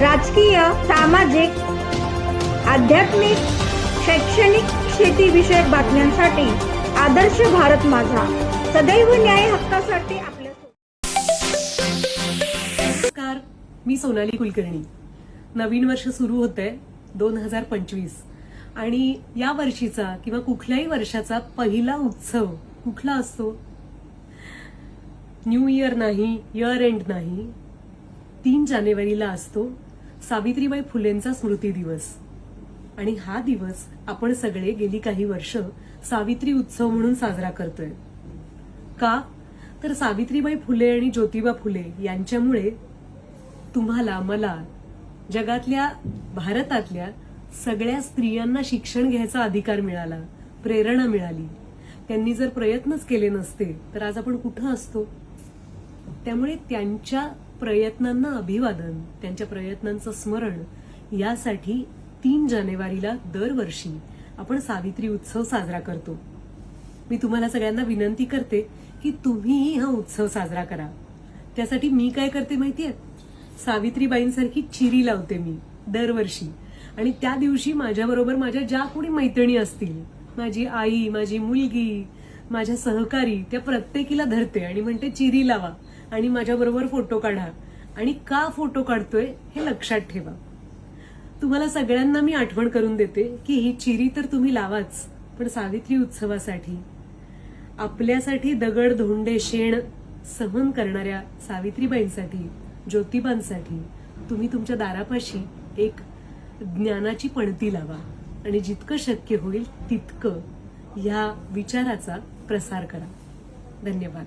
राजकीय सामाजिक आध्यात्मिक शैक्षणिक शेतीविषयक बातम्यांसाठी आदर्श भारत माझा. सदैव न्याय हक्कासाठी आपल्या नमस्कार मी सोनाली कुलकर्णी. नवीन वर्ष सुरू होतंय दोन हजार पंचवीस. आणि या वर्षीचा किंवा कुठल्याही वर्षाचा पहिला उत्सव कुठला असतो? न्यू इयर नाही इयर एंड नाही तीन जानेवारीला असतो. सावित्रीबाई फुलेंचा स्मृती दिवस. आणि हा दिवस आपण सगळे गेली काही वर्ष सावित्री उत्सव म्हणून साजरा करतोय. का? तर सावित्रीबाई फुले आणि ज्योतिबा फुले यांच्यामुळे तुम्हाला मला जगातल्या भारतातल्या सगळ्या स्त्रियांना शिक्षण घ्यायचा अधिकार मिळाला प्रेरणा मिळाली. त्यांनी जर प्रयत्नच केले नसते तर आज आपण कुठं असतो? त्यामुळे त्यांच्या प्रयत्नांना अभिवादन त्यांच्या प्रयत्नांचं स्मरण यासाठी तीन जानेवारीला दरवर्षी आपण सावित्री उत्सव साजरा करतो. मी तुम्हाला सगळ्यांना विनंती करते की तुम्हीही हा उत्सव साजरा करा. त्यासाठी मी काय करते माहितीये? सावित्रीबाईंसारखी चिरी लावते मी दरवर्षी. आणि त्या दिवशी माझ्याबरोबर माझ्या ज्या कोणी मैत्रिणी असतील माझी आई माझी मुलगी माझ्या सहकारी त्या प्रत्येकीला धरते आणि म्हणते चिरी लावा. आणि माझ्याबरोबर फोटो काढा. आणि का फोटो काढतोय हे लक्षात ठेवा. तुम्हाला सगळ्यांना मी आठवण करून देते की ही चिरी तर तुम्ही लावाच पण सावित्री उत्सवासाठी. आपल्यासाठी दगड धोंडे शेण सहन करणाऱ्या सावित्रीबाईंसाठी ज्योतिबांसाठी तुम्ही तुमच्या दारापाशी एक ज्ञानाची पणती लावा. आणि जितकं शक्य होईल तितकं ह्या विचाराचा प्रसार करा. धन्यवाद.